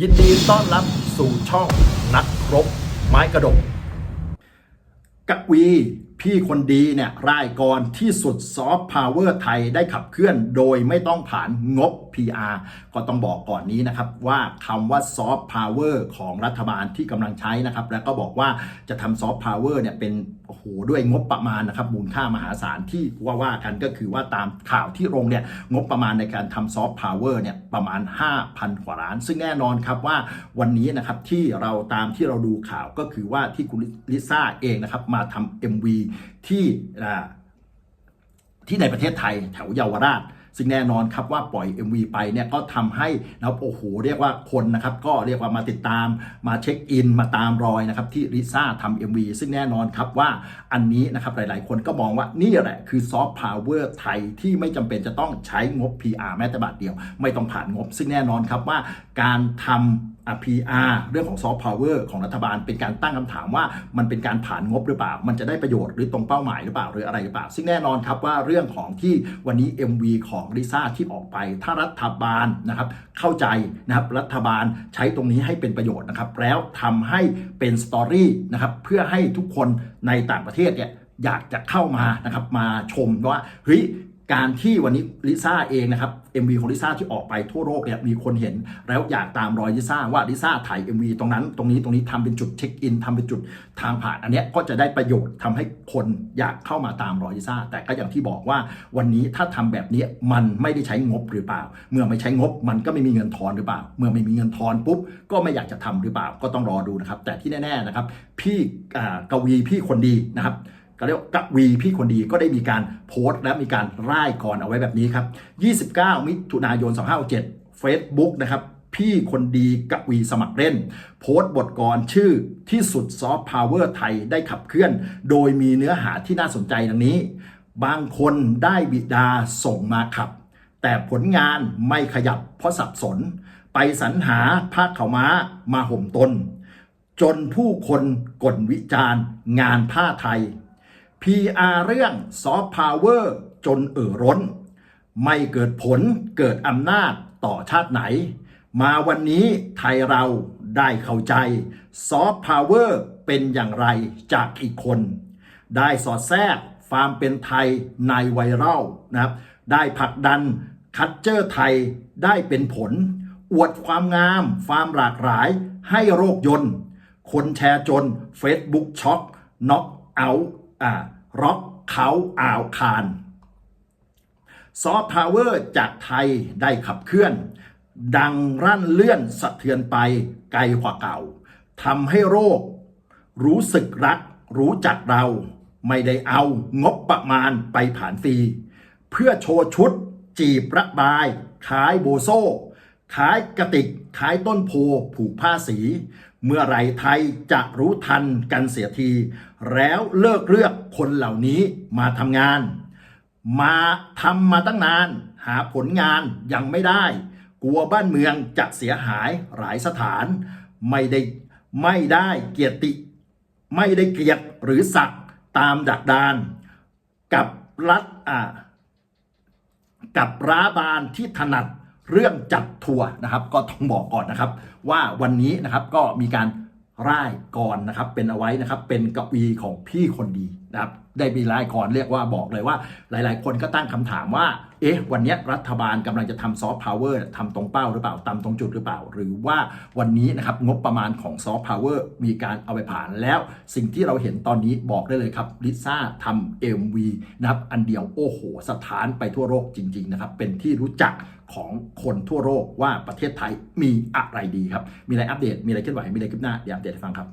ยินดีต้อนรับสู่ช่องนักรบ ไม้กระดกกวีพี่คนดีเนี่ยรายกรที่สุดซอฟต์พาวเวอร์ไทยได้ขับเคลื่อนโดยไม่ต้องผ่านงบ PR ก็ต้องบอกก่อนนี้นะครับว่าคำว่าซอฟต์พาวเวอร์ของรัฐบาลที่กำลังใช้นะครับ แล้วก็บอกว่าจะทำซอฟต์พาวเวอร์เนี่ยเป็น โอ้โหด้วยงบประมาณนะครับมูลค่ามหาศาลที่ว่าว่ากันก็คือว่าตามข่าวที่โรงเนี่ยงบประมาณในการทำซอฟต์พาวเวอร์เนี่ยประมาณ 5,000 กว่าล้าน ซึ่งแน่นอนครับว่าวันนี้นะครับที่เราตามที่เราดูข่าวก็คือว่าที่คุณลิซ่าเองนะครับมาทำ MV ที่ที่ในประเทศไทยแถวเยาวราช ซึ่งแน่นอนครับว่าปล่อย MV ไปเนี่ยก็ทำให้นะครับโอ้โหเรียกว่าคนนะครับก็เรียกว่ามาติดตามมาเช็คอิน มาตามรอยนะครับที่ลิซ่าทำ MV ซึ่งแน่นอนครับว่าอันนี้นะครับหลาย ๆ คนก็มองว่านี่แหละคือซอฟต์พาวเวอร์ไทยที่ไม่จำเป็นจะต้องใช้งบ PR แม้แต่บาทเดียว ไม่ต้องผ่านงบ ซึ่งแน่นอนครับว่าการทำอะ PR เรื่องของซอฟต์พาวเวอร์ของรัฐบาลเป็นการตั้งคำถามว่ามันเป็นการผ่านงบหรือเปล่า มันจะได้ประโยชน์หรือตรงเป้าหมายหรือเปล่าหรืออะไรหรือเปล่า ซึ่งแน่นอนครับว่าเรื่องของที่วันนี้ MV ของลิซ่าที่ออกไป ถ้ารัฐบาลนะครับเข้าใจนะครับรัฐบาลใช้ตรงนี้ให้เป็นประโยชน์นะครับแล้วทำให้เป็นสตอรี่นะครับเพื่อให้ทุกคนในต่างประเทศเนี่ยอยากจะเข้ามานะครับมาชมว่าเฮ้ย การที่วันนี้ลิซ่าเองนะครับ MV ของลิซ่าที่ออกไปทั่วโลกเนี่ยมีคนเห็นแล้วอยากตามรอยลิซ่าว่าลิซ่าถ่าย MV ตรงนั้น ตรงนี้ตรงนี้ทำเป็นจุดเช็คอินทำเป็นจุดทางผ่าน อันเนี้ยก็จะได้ประโยชน์ทำให้คนอยากเข้ามาตามรอยลิซ่าแต่ก็อย่างที่บอกว่าวันนี้ถ้าทำแบบนี้มันไม่ได้ใช้งบหรือเปล่า เมื่อไม่ใช้งบมันก็ไม่มีเงินทอนหรือเปล่า เมื่อไม่มีเงินทอนปุ๊บก็ไม่อยากจะทำหรือเปล่าก็ต้องรอดูนะครับแต่ที่แน่ๆนะครับพี่กวีพี่คนดีนะครับ ก็เรียกกวีพี่คนดีก็ได้มีการโพสต์และมีการร่ายกรเอาไว้แบบนี้ครับ 29 มิถุนายน 2567 Facebook นะครับพี่คนดีกวีสมัครเล่น โพสต์บทกรชื่อที่สุดซอฟต์พาวเวอร์ไทยได้ขับเคลื่อน โดยมีเนื้อหาที่น่าสนใจดังนี้ บางคนได้บิดาส่งมาขับ แต่ผลงานไม่ขยับเพราะสับสน ไปสรรหาภาคเขาม้ามาห่มตน จนผู้คนกลวิจารณ์ งานผ้าไทย PR เรื่องซอฟต์พาวเวอร์จนเอ่อร้น ไม่เกิดผลเกิดอำนาจต่อชาติไหน มาวันนี้ไทยเราได้เข้าใจซอฟต์พาวเวอร์เป็นอย่างไรจากอีกคน ได้สอดแทรกความเป็นไทยในไวรัลนะครับได้ผลักดันคัดเจอร์ไทยได้เป็นผล อวดความงาม ความหลากหลาย ให้โรคยนต์คนแชร์จน Facebook ช็อกน็อกเอา อ่าร็อกเขาอ่าวคานซอฟต์พาวเวอร์จากไทยได้ขับเคลื่อน ดังรั่นเลื่อนสะเทือนไปไกลกว่าเก่าทำให้โรค รู้สึกรัก รู้จักเรา ไม่ได้เอางบประมาณไปผ่านฟรีเพื่อโชว์ชุด จีบระบายขายโบโซขายกระติกขายต้นโพผูกผ้าสี เมื่อไรไทยจะรู้ทันกันเสียที แล้วเลิกเลือกคนเหล่านี้มาทำงาน มาทำมาตั้งนาน หาผลงานยังไม่ได้ กลัวบ้านเมืองจะเสียหายหลายสถาน ไม่ได้ไม่ได้เกียรติ ไม่ได้เกียรติหรือศักดิ์ตามดักดาน กับรัฐอ่ากับร้าบานที่ถนัด เรื่องจัดทัวร์นะครับก็ต้องบอกก่อนนะครับ ว่าวันนี้นะครับก็มีการร่ายกรนะครับเป็นเอาไว้นะครับเป็นกวีของพี่คนดีนะครับได้มีร่ายกรเรียกว่าบอกเลยว่า หลาย ๆ คนก็ตั้งคำถามว่า เอ๊ะวันนี้รัฐบาลกำลังจะทำซอฟต์พาวเวอร์ทำตรงเป้าหรือเปล่าตามตรงจุดหรือเปล่า หรือว่าวันนี้นะครับงบประมาณของซอฟต์พาวเวอร์มีการเอาไปผ่านแล้ว สิ่งที่เราเห็นตอนนี้บอกได้เลยครับลิซ่าทำ MV นะครับอันเดียวโอ้โหสถานไปทั่วโลกจริง ๆ นะครับเป็นที่รู้จัก ของคนทั่วโลกว่าประเทศไทยมีอะไรดีครับ มีอะไรอัปเดต มีอะไรเคลื่อนไหว มีอะไรคืบหน้าเดี๋ยวอัปเดตให้ฟังครับ